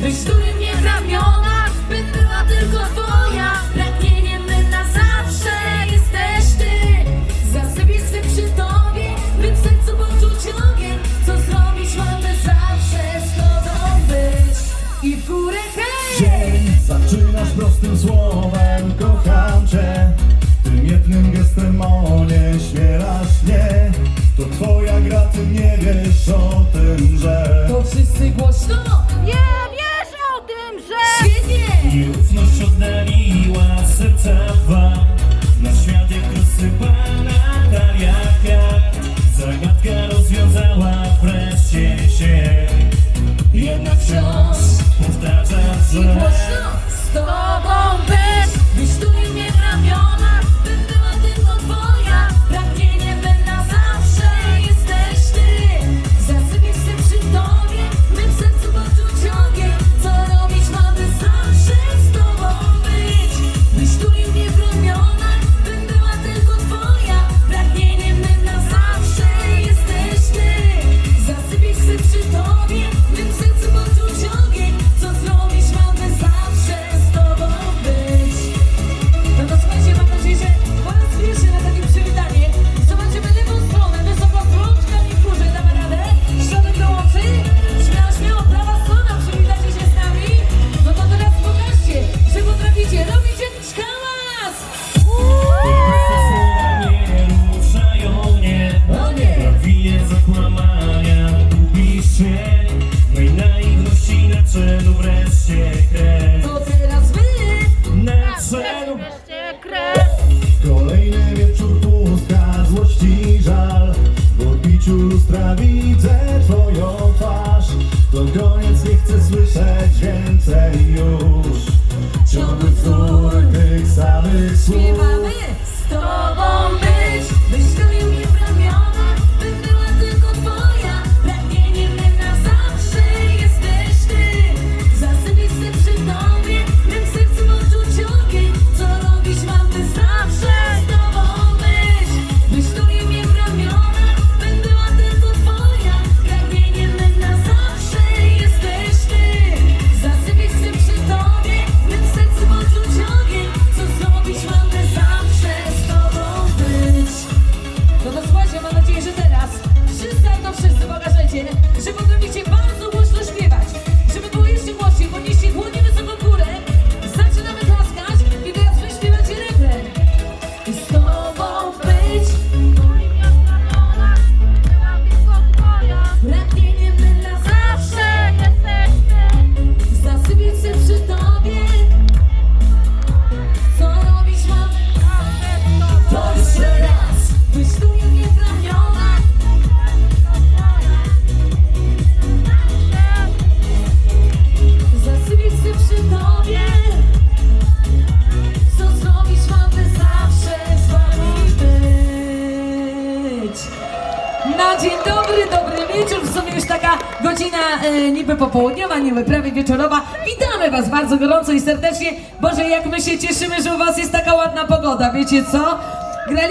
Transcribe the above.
byś tulił mnie w ramionach, by była tylko twoja. Pragnieniem my na zawsze jesteś ty. Zasypię swe przy tobie, by w sercu poczuć ogień. Co zrobić mamy zawsze z tobą być. I w górę hej! Dzień zaczynasz prostym słowem Kocham cię Tym jednym gestem o nie śmielasz mnie To twoja gra, ty nie wiesz o tym, że To wszyscy głośno! Nie Nieufność oddaliła serca dwa Na świat jak rozsypana talia kwiat. Zagadka rozwiązała wreszcie się. Jednak wciąż No i naiwności na celu wreszcie krew To teraz wy. Na celu Wreszcie krew. Kolejny wieczór pustka, złość i żal. W odbiciu lustra widzę twoją twarz. To koniec, nie chcę słyszeć więcej już być No dzień dobry, dobry wieczór. W sumie już taka godzina e, niby popołudniowa, niby prawie wieczorowa. Witamy was bardzo gorąco i serdecznie. Boże jak my się cieszymy, że u was jest taka ładna pogoda. Wiecie co? Graliśmy